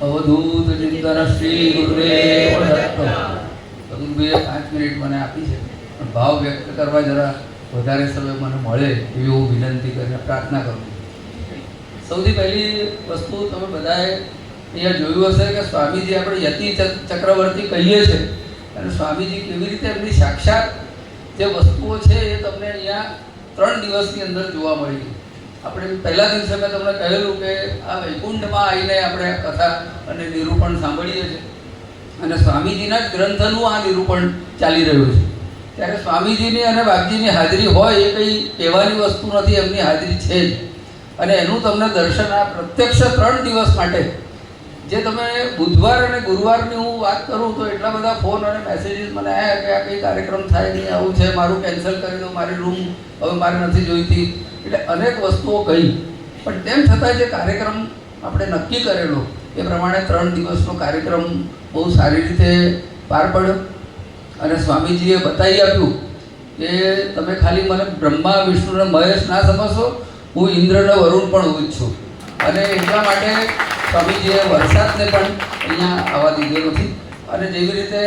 અવધૂત ચિંતન શ્રી ગુરુદેવ અતુલભાઈએ પાંચ મિનિટ મને આપી છે. પણ ભાવ વ્યક્ત કરવા જરા વધારે સમય મને મળે એવી હું વિનંતી કરીને પ્રાર્થના કરું સૌથી પહેલી વસ્તુ તમે બધાએ અહીંયા જોયું હશે કે સ્વામીજી આપણે યતિ ચક્રવર્તી કહીએ છીએ અને સ્વામીજી કેવી રીતે એમની સાક્ષાત જે વસ્તુઓ છે એ તમને અહીંયા ત્રણ દિવસની અંદર જોવા મળી આપણે પહેલા દિવસે મેં તમને કહેલું કે આ વૈકુંઠમાં આવીને આપણે કથા અને નિરૂપણ સાંભળીએ છીએ. અને સ્વામીજીના જ ગ્રંથનું આ નિરૂપણ ચાલી રહ્યું છે. ત્યારે સ્વામીજીની અને બાપજીની હાજરી હોય એ કંઈ કહેવાની વસ્તુ નથી, એમની હાજરી છે જ. અને એનું તમને દર્શન આ પ્રત્યક્ષ ત્રણ દિવસ માટે જે તમે બુધવાર અને ગુરુવારની હું વાત કરું તો એટલા બધા ફોન અને મેસેજીસ મને આવ્યા કે આ કંઈ કાર્યક્રમ થાય નહીં, આવું છે, મારું કેન્સલ કરી દો, મારી રૂમ હવે મારે નથી જોઈતી. એટલે અનેક વસ્તુઓ કહી. પણ તેમ છતાં જે કાર્યક્રમ આપણે નક્કી કરેલો, એ પ્રમાણે ત્રણ દિવસનો કાર્યક્રમ બહુ સારી રીતે પાર પડ્યો. અને સ્વામીજીએ બતાવી આપ્યું કે તમે ખાલી મને બ્રહ્મા વિષ્ણુને મહેશ ના સમજશો, હું ઇન્દ્રને વરુણ પણ હું છું. અને એટલા માટે સ્વામીજીએ વરસાદને પણ અહીંયા આવવા દીધો નથી, અને જેવી રીતે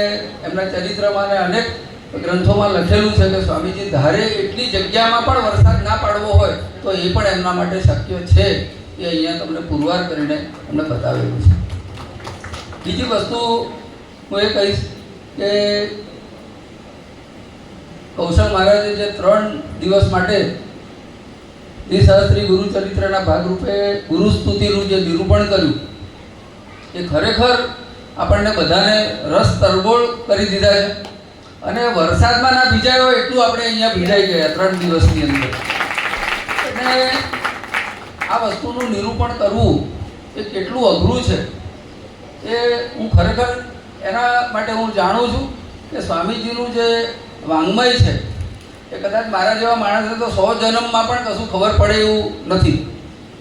એમના ચરિત્રમાં અને અનેક ગ્રંથોમાં લખેલું છે કે સ્વામીજી, ધારે એટલી જગ્યામાં પણ વરસાદ ના પાડવો હોય, તો એ પણ એમના માટે શક્ય છે એ અહીંયા તમને પુરવાર કરીને એમને બતાવેલું છે. બીજી વસ્તુ હું એ કહીશ કે કૌશલ મહારાજે જે ત્રણ દિવસ માટે દ્વિસહસ્ત્રી ગુરુ ચરિત્રના ભાગરૂપે ગુરુ સ્તુતિનું જે નિરૂપણ કર્યું, એ ખરેખર આપણને બધાને રસ તરબોળ કરી દીધા છે. અને વરસાદમાં ના ભીજાયો એટલું આપણે અહીંયા ભીજાઈ ગયા ત્રણ દિવસની અંદર. એટલે આ વસ્તુનું નિરૂપણ કરવું એ કેટલું અઘરું છે. એ હું ખરેખર એના માટે હું જાણું છું કે સ્વામીજીનું જે વાંગ્મય છે એ કદાચ મારા જેવા માણસને તો સો જન્મમાં પણ કશું ખબર પડે એવું નથી.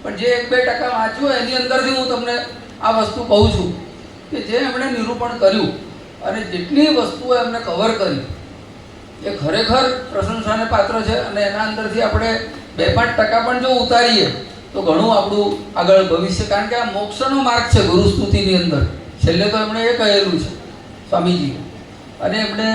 પણ જે એક બે ટકા વાંચ્યું હોય એની અંદરથી હું તમને આ વસ્તુ કહું છું કે જે એમણે નિરૂપણ કર્યું અને જેટલી વસ્તુઓ એમને કવર કરી, એ ખરેખર પ્રશંસાને પાત્ર છે અને એના અંદરથી આપણે બે પાંચ ટકા પણ જો ઉતારીએ, તો ઘણું આપણું આગળ ભવિષ્ય. કારણ કે આ મોક્ષનો માર્ગ છે ગુરુ સ્તુતિની અંદર. છેલ્લે તો એમણે એ કહેલું છે સ્વામીજી અને એમણે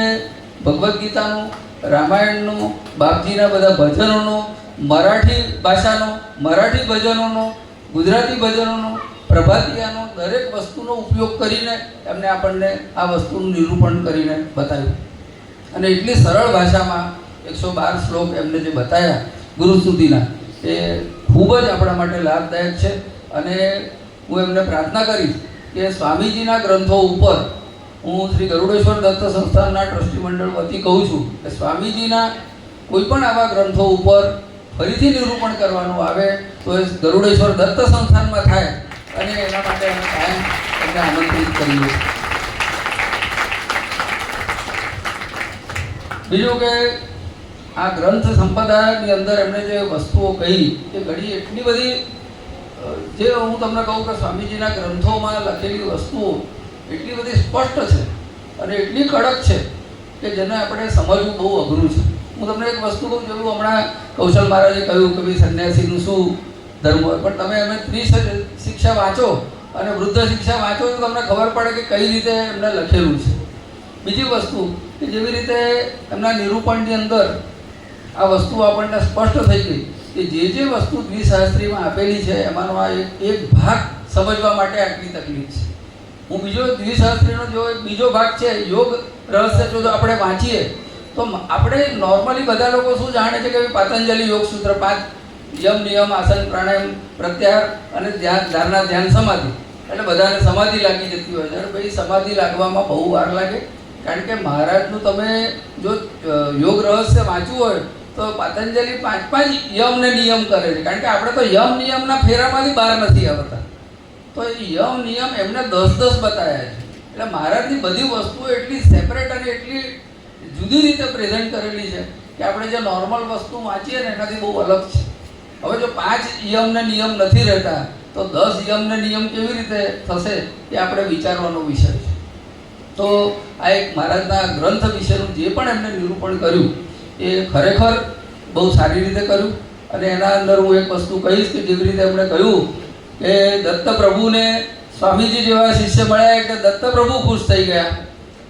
ભગવદ્ ગીતાનું રામાયણનું, બાપજીના બધા ભજનોનો, મરાઠી ભાષાનો, મરાઠી ભજનોનો, ગુજરાતી ભજનોનો, પ્રભાતિયાનો દરેક વસ્તુનો ઉપયોગ કરીને એમને આપણને આ વસ્તુનું નિરૂપણ કરીને બતાવ્યું. અને એટલી સરળ ભાષામાં એકસો બાર શ્લોક એમને જે બતાવ્યા ગુરુ સુધીના, એ ખૂબ જ આપણા માટે લાભદાયક છે. અને હું એમને પ્રાર્થના કરીશ કે સ્વામીજીના ગ્રંથો ઉપર હું શ્રી ગરુડેશ્વર દત્ત સંસ્થાનના ટ્રસ્ટી મંડળ વતી કહું છું કે સ્વામીજીના કોઈ પણ આવા ગ્રંથો ઉપર ફરીથી નિરૂપણ કરવાનું આવે તો એ ગરુડેશ્વર દત્ત સંસ્થાનમાં થાય અને એના માટે અમે કાયમ એમને આમંત્રિત કરીએ બીજું કે આ ગ્રંથ સંપદાની અંદર એમણે જે વસ્તુઓ કહી એ ઘણી એટલી બધી જે હું તમને કહું કે સ્વામીજીના ગ્રંથોમાં લખેલી વસ્તુઓ એટલી બધી સ્પષ્ટ છે અને એટલી કડક છે કે જેને આપણે સમજવું બહુ અઘરું છે. હું તમને એક વસ્તુ કહું, જેવું હમણાં કૌશલ મહારાજે કહ્યું કે ભાઈ સંન્યાસીનું શું ધર્મ હોય? પણ તમે અમે ત્રીસ શિક્ષા વાંચો અને વૃદ્ધ શિક્ષા વાંચો તો તમને ખબર પડે કે કઈ રીતે એમને લખેલું છે. બીજી વસ્તુ કે જેવી રીતે એમના નિરૂપણની અંદર આ વસ્તુ આપણને સ્પષ્ટ થઈ ગઈ કે જે જે વસ્તુ દ્વિશાસ્ત્રીમાં આપેલી છે, એમાંનો આ એક ભાગ સમજવા માટે આટલી તકલીફ છે. હું બીજો દ્વિશાસ્ત્રીનો જો બીજો ભાગ છે, યોગ રહસ્ય જો આપણે વાંચીએ. તો આપણે નોર્મલી બધા લોકો શું જાણે છે કે પાતંજલિ યોગ સૂત્ર પાંચ યમ નિયમ, આસન, પ્રાણાયામ, પ્રત્યાહાર અને ધ્યાન, ધારણા, ધ્યાન, સમાધિ. એટલે બધાને સમાધિ લાગી જતી હોય છે. અને ભાઈ સમાધિ લાગવામાં બહુ વાર લાગે. કારણ કે મહારાજનું તમે જો યોગ રહસ્ય વાંચવું હોય, તો પતંજલિ પાંચ પાંચ યમ ને નિયમ કરે છે. કારણ કે આપણે તો યમ, નિયમના ફેરામાંથી બહાર નથી આવતા. તો યમ નિયમ એમને દસ દસ બતાવ્યા છે. એટલે મહારાજની બધી વસ્તુઓ એટલી સેપરેટ અને એટલી જુદી રીતે પ્રેઝન્ટ કરેલી છે કે આપણે જે નોર્મલ વસ્તુ વાંચીએ ને એનાથી બહુ અલગ છે. હવે જો પાંચ યમના નિયમ નથી રહેતા, તો દસ યમના નિયમ કેવી રીતે થશે એ આપણે વિચારવાનો વિષય છે. તો આ એક મહારાજના ગ્રંથ વિશેનું જે પણ એમને નિરૂપણ કર્યું, એ ખરેખર બહુ સારી રીતે કર્યું. અને એના અંદર હું એક વસ્તુ કહીશ કે જેવી રીતે એમણે કહ્યું કે દત્ત પ્રભુને સ્વામીજી જેવા શિષ્ય મળ્યા એટલે દત્ત પ્રભુ ખુશ થઈ ગયા.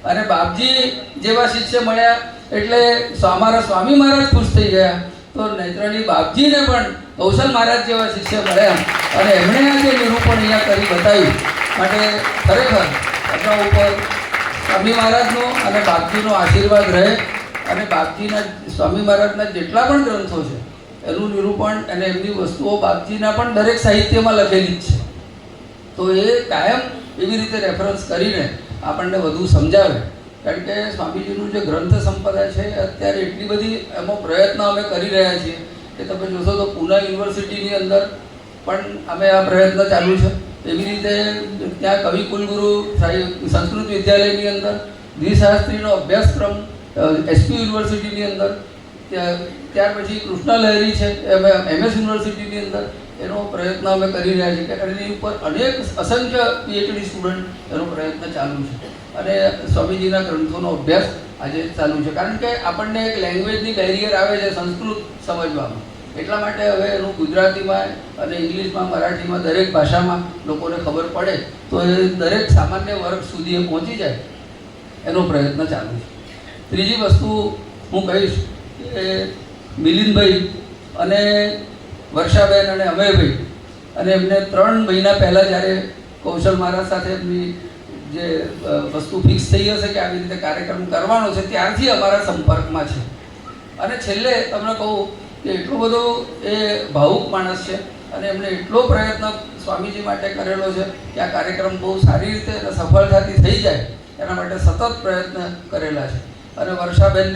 અને બાપજી જેવા શિષ્ય મળ્યા એટલે અમારા સ્વામી મહારાજ ખુશ થઈ ગયા. તો નૈત્રણી બાપજીને પણ કૌશલ મહારાજ જેવા શિષ્ય મળ્યા. અને એમણે આ જે નિરૂપણ અહીંયા કરી બતાવ્યું. માટે ખરેખર એમના ઉપર સ્વામી મહારાજનો અને બાપજીનો આશીર્વાદ રહે. અને બાપજીના સ્વામી મહારાજના જેટલા પણ ગ્રંથો છે એનું નિરૂપણ અને એમની વસ્તુઓ બાપજીના પણ દરેક સાહિત્યમાં લખેલી જ છે. તો એ કાયમ એવી રીતે રેફરન્સ કરીને આપણને વધુ સમજાવે. કારણ કે સ્વામીજીનું જે ગ્રંથ સંપદા છે, અત્યારે એટલી બધી એમાં પ્રયત્ન અમે કરી રહ્યા છીએ કે તમે જોશો તો પુના યુનિવર્સિટીની અંદર પણ અમે આ પ્રયત્ન ચાલુ છે. એવી રીતે ત્યાં કવિ કુલગુરુ સંસ્કૃત વિદ્યાલયની અંદર દ્વિશાસ્ત્રીનો અભ્યાસક્રમ એસપી યુનિવર્સિટીની અંદર ત્યાર પછી કૃષ્ણ લહેરી છે અમે એમએસ યુનિવર્સિટીની અંદર એનો પ્રયત્ન અમે કરી રહ્યા છીએ. કે એની ઉપર અનેક અસંખ્ય પીએચડી સ્ટુડન્ટ એનો પ્રયત્ન ચાલુ છે. અને સ્વામીજીના ગ્રંથોનો અભ્યાસ આજે ચાલુ છે. કારણ કે આપણને એક લેંગ્વેજની બેરિયર આવે છે સંસ્કૃત સમજવામાં. એટલા માટે હવે એનું ગુજરાતીમાં અને ઇંગ્લિશમાં, મરાઠીમાં, દરેક ભાષામાં લોકોને ખબર પડે તો એ દરેક સામાન્ય વર્ગ સુધી એ પહોંચી જાય એનો પ્રયત્ન ચાલુ છે. ત્રીજી વસ્તુ હું કહીશ કે મિલિંદભાઈ અને વર્ષાબેન અને અમયભાઈ અને એમને ત્રણ મહિના પહેલાં જ્યારે કૌશલ મહારાજ સાથે એમની જે વસ્તુ ફિક્સ થઈ હશે કે આવી રીતે કાર્યક્રમ કરવાનો છે, ત્યારથી અમારા સંપર્કમાં છે. અને છેલ્લે તમને કહું કે એટલો બધો એ ભાવુક માણસ છે અને એમણે એટલો પ્રયત્ન સ્વામીજી માટે કરેલો છે કે આ કાર્યક્રમ બહુ સારી રીતે અને સફળતાથી થઈ જાય, એના માટે સતત પ્રયત્ન કરેલા છે. અને વર્ષાબેન